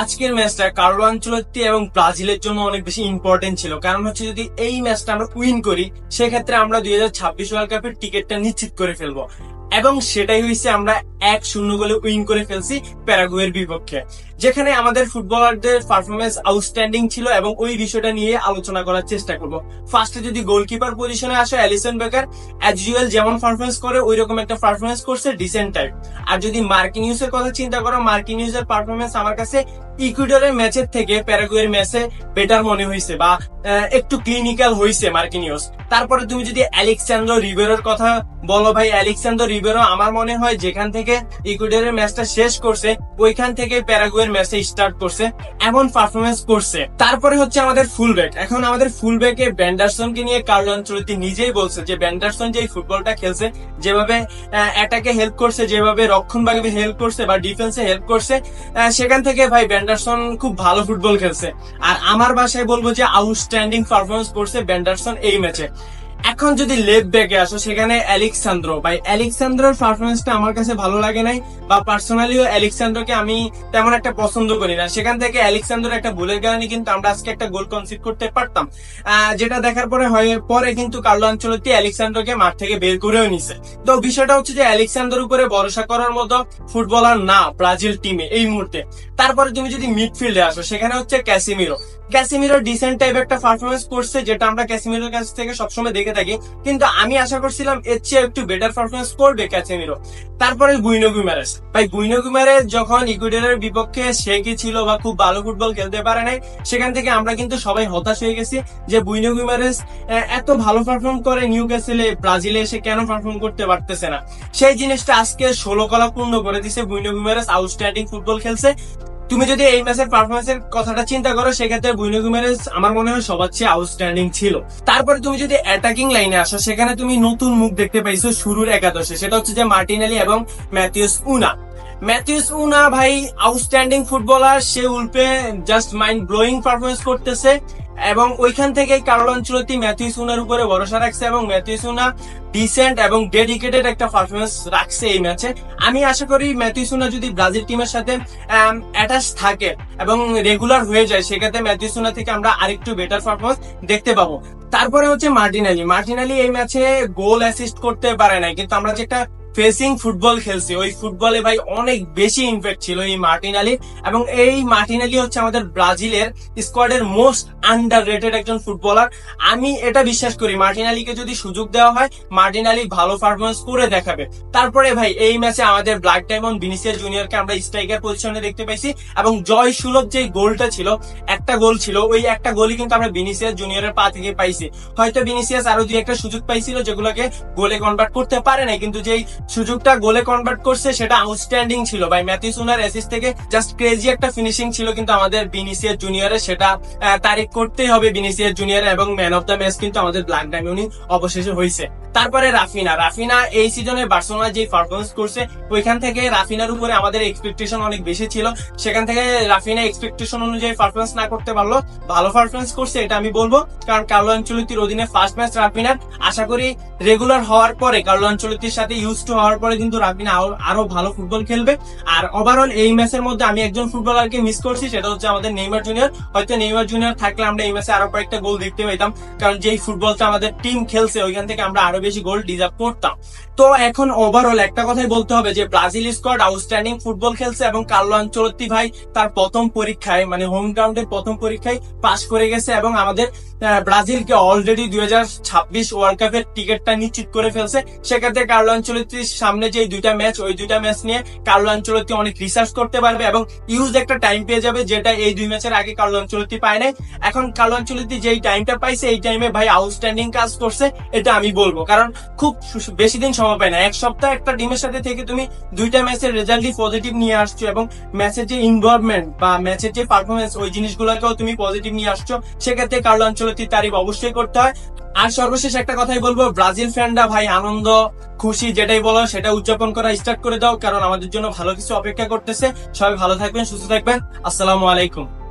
আজকের ম্যাচটা কারও আঞ্চলত্তি এবং ব্রাজিলের জন্য অনেক বেশি ইম্পর্টেন্ট ছিল। কারণ হচ্ছে যদি এই ম্যাচটা আমরা উইন করি, সেক্ষেত্রে আমরা দুই হাজার ছাব্বিশ ওয়ার্ল্ড কাপের টিকিটটা নিশ্চিত করে ফেলব। এবং সেটাই হয়েছে আমরা এক শূন্য গোলে উইন করে ফেলছি প্যারাগুয়ের বিপক্ষে। যেখানে আমাদের ফুটবলারদের পারফরমেন্স আউটস্ট্যান্ডিং ছিল এবং ওই বিষয়টা নিয়ে আলোচনা করার চেষ্টা করব। ফার্স্টে যদি গোলকিপার পজিশনে আসে অ্যালিসন বেকার অ্যাজ ইউএল যেমন পারফরমেন্স করে ওই রকম একটা পারফরমেন্স করছে ডিসেন্ট টাইপ আর যদি মার্কিনিউস এর কথা চিন্তা করো মার্কিনিউস এর পারফরমেন্স আমার কাছে ইকুইডরের ম্যাচের থেকে প্যারাগুয়ের ম্যাচে বেটার মনে হয়েছে বা একটু ক্লিনিক্যাল হয়েছে মার্কিনিউস তারপরে তুমি যদি অ্যালেক্সান্ড্রো রিবেরোর কথা বলো ভাই অ্যালেক্সান্ড্রো রিবেরো আমার মনে হয় যেখান থেকে ইকুইডরের ম্যাচটা শেষ করছে, ওইখান থেকে প্যারাগুয়ের ম্যাচে স্টার্ট করছে, এমন পারফরমেন্স করছে। তারপরে হচ্ছে আমাদের ফুলব্যাক এখন আমাদের ফুলব্যাকে ব্যান্ডারসনকে নিয়ে কার্ল আঞ্চলিক নিজেই বলছে যে, ব্যান্ডারসন যে ফুটবলটা খেলছে, যেভাবে অ্যাটাকে হেল্প করছে, যেভাবে রক্ষণ ভাগে হেল্প করছে বা ডিফেন্সে হেল্প করছে সেখান থেকে ভাই ব্যান্ডারসন খুব ভালো ফুটবল খেলছে। আর আমার বাসায় বলব যে আউটস্ট্যান্ডিং পারফরমেন্স করছে ব্যান্ডারসন এই ম্যাচে এখন যদি লেফট ব্যাকে আসো, সেখানে অ্যালেক্সান্দ্রো। ভাই, অ্যালেক্সান্দ্রোর পারফরমেন্সটা আমার কাছে ভালো লাগে নাই, বা পার্সোনালিও অ্যালেক্সান্দ্রোকে আমি তেমন একটা পছন্দ করি না। সেখান থেকে অ্যালেক্সান্দ্রোর একটা ভুলের কারণে কিন্তু আমরা আজকে একটা গোল কনসিড করতে পারতাম। যেটা দেখার পরে হয়, পরে কিন্তু কার্লো আঞ্চলতি অ্যালেক্সান্দ্রোকে মাঠ থেকে বের করেও নিছে। তো বিষয়টা হচ্ছে যে, অ্যালেক্সান্দ্রোর উপরে ভরসা করার মতো ফুটবলার না ব্রাজিল টিমে এই মুহূর্তে। তারপরে তুমি যদি মিডফিল্ডে আসো, সেখানে হচ্ছে ক্যাসিমিরো। ক্যাসিমিরো ডিসেন্ট টাইপ একটা পারফরমেন্স করছে, যেটা আমরা ক্যাসিমিরোর কাছ থেকে সবসময় দেখে থাকি। কিন্তু আমি আশা করছিলাম এর চেয়ে একটু বেটার পারফরমেন্স করবে ক্যাসিমিরো তারপরে বুইনো গুইমারেস ভাই বুইনো গুইমারেস যখন ইকুয়েডরের বিপক্ষে সে কি ছিল বা খুব ভালো ফুটবল খেলতে পারে নাই, সেখান থেকে আমরা কিন্তু সবাই হতাশ হয়ে গেছি যে বুইনো গুইমারেস এত ভালো পারফর্ম করে নিউ ক্যাসেলে ব্রাজিলে এসে কেন পারফর্ম করতে পারতেছে না? সেই জিনিসটা আজকে ষোলো কলা পূর্ণ করে দিছে বুইনো গুইমারেস আউটস্ট্যান্ডিং ফুটবল খেলছে। তুমি যদি এই ম্যাচের পারফরমেন্সের কথাটা চিন্তা করো, সেক্ষেত্রে বুইনো গুমেরেস আমার মনে হয় সবার চেয়ে আউটস্ট্যান্ডিং ছিল। তারপরে তুমি যদি অ্যাটাকিং লাইনে আসো, সেখানে তুমি নতুন মুখ দেখতে পাইছো শুরুর একাদশে। সেটা হচ্ছে যে মার্টিনালি এবং ম্যাথিউস উনা। ম্যাথিউস উনা ভাই আউটস্ট্যান্ডিং ফুটবলার সে উল্পে জাস্ট মাইন্ড ব্লোয়িং পারফরমেন্স করতেছে। এবং ওইখান থেকে কার্ল অঞ্চলতি ম্যাথিউস উনার উপরে ভরসা রাখছে এবং ম্যাথিউস উনা ডিসেন্ট এবং ডেডিকেটেড একটা পারফরমেন্স রাখছে এই ম্যাচে। আমি আশা করি ম্যাথিউস উনা যদি ব্রাজিল টিমের সাথে অ্যাটাচ থাকে এবং রেগুলার হয়ে যায়, সেক্ষেত্রে ম্যাথিউস উনা থেকে আমরা আরেকটু বেটার পারফরমেন্স দেখতে পাবো। তারপরে হচ্ছে মার্টিনালি। মার্টিনালি এই ম্যাচে গোল অ্যাসিস্ট করতে পারে নাই, কিন্তু আমরা যে একটা ফেসিং ফুটবল খেলছি। ওই ফুটবলে ভাই অনেক বেশি ইমপ্যাক্ট ছিল এই মার্টিনালি এবং এই মার্টিনালি হচ্ছে আমাদের ব্রাজিলের স্কোয়াডের মোস্ট আন্ডার রেটেড একজন ফুটবলার আমি এটা বিশ্বাস করি মার্টিনালিকে যদি সুযোগ দেওয়া হয় মার্টিনালি ভালো পারফরমেন্স করে দেখাবে। তারপরে ভাই, এই ম্যাচে আমাদের ব্ল্যাক ডায়মন্ড ভিনিসিয়াস জুনিয়রকে আমরা স্ট্রাইকার পজিশনে দেখতে পাইছি। এবং জয় সুলভ যে গোলটা ছিল, একটা গোল ছিল, ওই একটা গোলই কিন্তু আমরা ভিনিসিয়াস জুনিয়রের পা থেকে পাইছি। হয়তো ভিনিসিয়াস আরও দুই একটা সুযোগ পাইছিল, যেগুলোকে গোলে কনভার্ট করতে পারে নাই, কিন্তু যেই সুযোগটা গোলে কনভার্ট করছে, সেটা আউটস্ট্যান্ডিং ছিল। ভাই ম্যাথিউস উনার অ্যাসিস্ট থেকে জাস্ট ক্রেজি একটা ফিনিশিং ছিল, কিন্তু আমাদের বিনিসিয়াস জুনিয়রের সেটা তারিখ করতেই হবে বিনিসিয়াস জুনিয়র এবং ম্যান অফ দ্য ম্যাচ কিন্তু আমাদের ব্ল্যাক ডায়মন্ডই অবশেষে হয়েছে। তারপরে রাফিনা। রাফিনা এই সিজনে বার্সেলোনা যে পারফরমেন্স করছে, ওইখান থেকে রাফিনার উপরে আমাদের এক্সপেকটেশন অনেক বেশি ছিল। সেখান থেকে রাফিনা এক্সপেকটেশন অনুযায়ী পারফরমেন্স না করতে পারল। ভালো পারফরমেন্স করছে, এটা আমি বলব। কারণ কার্লো আঞ্চলিতির অধীনে ফার্স্ট ম্যাচ রাফিনার। আশা করি রেগুলার হওয়ার পরে কার্লো আঞ্চলিতির সাথে ইউজ টু হওয়ার পরে কিন্তু রাফিনা আরো- ভালো ফুটবল খেলবে। আর ওভারঅল এই ম্যাচের মধ্যে আমি একজন ফুটবলারকে মিস করছি, সেটা হচ্ছে আমাদের নেইমার জুনিয়র হয়তো নেইমার জুনিয়র থাকলে আমরা এই ম্যাচে আরও কয়েকটা গোল দেখতে পেতাম কারণ যেই ফুটবলটা আমাদের টিম খেলছে, ওইখান থেকে আমরা আরও বেশি গোল ডিজার্ভ করতাম। তো এখন ওভারঅল একটা কথাই বলতে হবে যে, ব্রাজিল স্কোয়াড আউটস্ট্যান্ডিং ফুটবল খেলছে এবং কার্লো আঞ্চলতি ভাই তার প্রথম পরীক্ষায় মানে হোম গ্রাউন্ডের প্রথম পরীক্ষায় পাশ করে গেছে এবং আমাদের ব্রাজিলকে অলরেডি দুই হাজার ছাব্বিশ ওয়ার্ল্ড কাপের টিকিটটা নিশ্চিত করে ফেলছে। সেক্ষেত্রে কার্লো আঞ্চলতির সামনে যে দুইটা ম্যাচ ওই দুইটা ম্যাচ নিয়ে কার্লো আঞ্চলতি অনেক রিসার্চ করতে পারবে এবং ইউজ একটা টাইম পেয়ে যাবে যেটা এই দুই ম্যাচের আগে কার্লো আঞ্চলতি পায় নাই। এখন কার্লো আঞ্চলতি যেই টাইমটা পাইছে, এই টাইমে ভাই আউটস্ট্যান্ডিং কাজ করছে, এটা আমি বলব। কারণ খুব বেশি দিন সময় পায় না। এক সপ্তাহ একটা টিমের সাথে থেকে তুমি দুইটা ম্যাচের রেজাল্টই পজিটিভ নিয়ে আসছো এবং ম্যাচের যে ইনভলভমেন্ট বা ম্যাচের যে পারফরমেন্স ওই জিনিসগুলোকেও তুমি পজিটিভ নিয়ে আসছো, সেক্ষেত্রে কার্লো আঞ্চলতির তারিফ অবশ্যই করতে হয়। আর সর্বশেষ একটা কথাই বলব, ব্রাজিল ফ্যানরা ভাই আনন্দ, খুশি, যেটাই বলো সেটা উদযাপন করা স্টার্ট করে দাও, কারণ আমাদের জন্য ভালো কিছু অপেক্ষা করতেছে। সবাই ভালো থাকবেন, সুস্থ থাকবেন। আসসালামু আলাইকুম।